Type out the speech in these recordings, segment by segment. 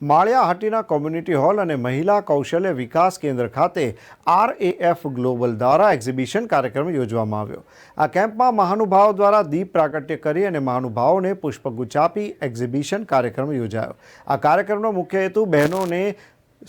Maliya Hatina community hall અને મહિલા કૌશલ્ય વિકાસ કેન્દ્ર ખાતે આરએએફ ગ્લોબલ દ્વારા એક્ઝિબિશન કાર્યક્રમ યોજવામાં આવ્યો. આ કેમ્પમાં મહાનુભાવો દ્વારા દીપ પ્રાગટ્ય કરી અને મહાનુભાવોને પુષ્પગુચ્છ આપી એક્ઝિબિશન કાર્યક્રમ યોજાયો. આ કાર્યક્રમનો મુખ્ય હેતુ બહેનોને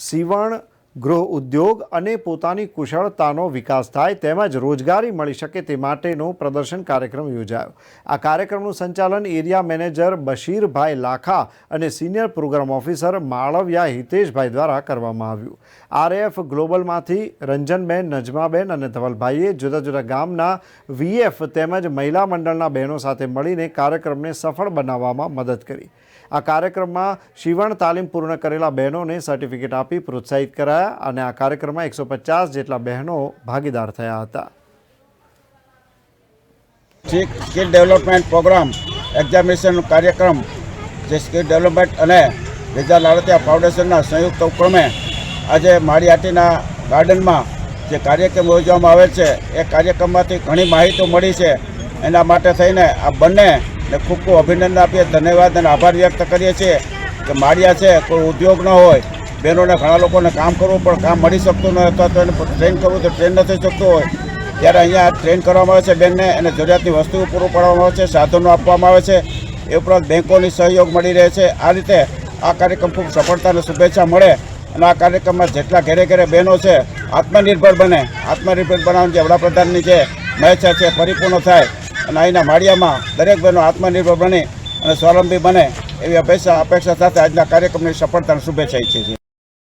સીવણ ગૃહ ઉદ્યોગ અને પોતાની કુશળતાનો વિકાસ થાય તેમજ રોજગારી મળી શકે તે માટેનો પ્રદર્શન કાર્યક્રમ યોજાયો. આ કાર્યક્રમનું સંચાલન એરિયા મેનેજર બશીરભાઈ લાખા અને senior programme officer Malviya Hiteshbhai દ્વારા કરવામાં આવ્યું. આરએફ ગ્લોબલમાંથી રંજનબેન, નજમાબેન અને ધવલભાઈએ જુદા જુદા ગામના વીએફ તેમજ મહિલા મંડળના બહેનો સાથે મળીને કાર્યક્રમને સફળ બનાવવામાં મદદ કરી. આ કાર્યક્રમમાં શિવણ તાલીમ પૂર્ણ કરેલા બહેનોને સર્ટિફિકેટ આપી પ્રોત્સાહિત કરાયા. અને આ કાર્યક્રમમાં એકસો પચાસ જેટલા બહેનો ભાગીદાર થયા હતા. Skill skill development program, examination કાર્યક્રમ, જે સ્કિલ ડેવલપમેન્ટ અને વિદ્યા લાડતિયા ફાઉન્ડેશનના સંયુક્ત ઉપક્રમે આજે માળિયાટીના ગાર્ડનમાં જે કાર્યક્રમ યોજવામાં આવે છે, એ કાર્યક્રમમાંથી ઘણી માહિતી મળી છે. એના માટે થઈને આ બંનેને ખૂબ ખૂબ અભિનંદન આપીએ, ધન્યવાદ અને આભાર વ્યક્ત કરીએ છીએ કે માળિયા છે, કોઈ ઉદ્યોગ ન હોય બહેનોને ઘણા લોકોને કામ કરવું પણ કામ મળી શકતું ન અથવા તો એને ટ્રેન કરવું તો ટ્રેન નથી શકતું હોય. ત્યારે અહીંયા ટ્રેન કરવામાં આવે છે બેનને એને જરૂરિયાતની વસ્તુઓ પૂરું પાડવામાં આવે છે, સાધનો આપવામાં આવે છે. એ ઉપરાંત બેંકોની સહયોગ મળી રહે છે. આ રીતે આ કાર્યક્રમ ખૂબ સફળતા અને શુભેચ્છા મળે અને આ કાર્યક્રમમાં જેટલા ઘેરે ઘેરે બહેનો છે, આત્મનિર્ભર બને. આત્મનિર્ભર બનાવવાની જે વડાપ્રધાનની જે મહેચ્છા છે પરિપૂર્ણ થાય અને અહીંના માળિયામાં દરેક બહેનો આત્મનિર્ભર બને અને સ્વાવલંબી બને એવી અપેક્ષા અપેક્ષા સાથે આજના કાર્યક્રમની સફળતાની શુભેચ્છા ઈચ્છે છીએ.